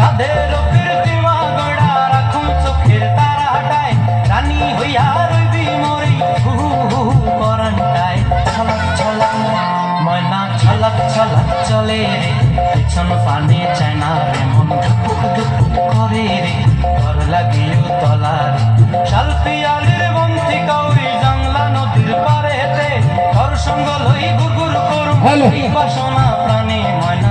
সাধের কীর্তিমা গড়া রাখুন চোখের তারা হাটায়। রানী হইয়া রইবি মরি হু হু পরানটায়। ছলক ছলক ময়না ছলক ছলক চলে রে। পিছন পানে চায় রে মন ধুপুক ধুপুক করে রে। ঘর লাগিও তলা রে। শাল বন্তি কাউরি জাংলা নদীর পারে হেতে ঘর সঙ্গ লই গুগুর করু হ্যালো। বাসনা প্রাণে ময়না।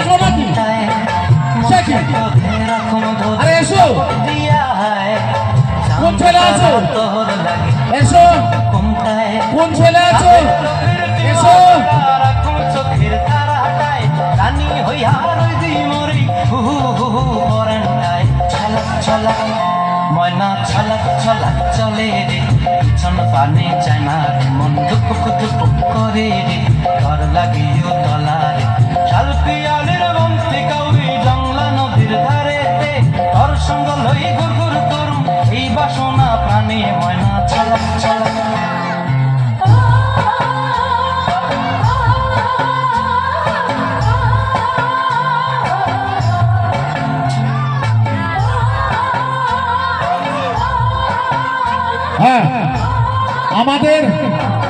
আছো? এসো। কোন ছেলে আছো? এসো। ময়না চায় না মন দুপুক দুপুক করে রে। ঘর লাগিও হ্যাঁ। আমাদের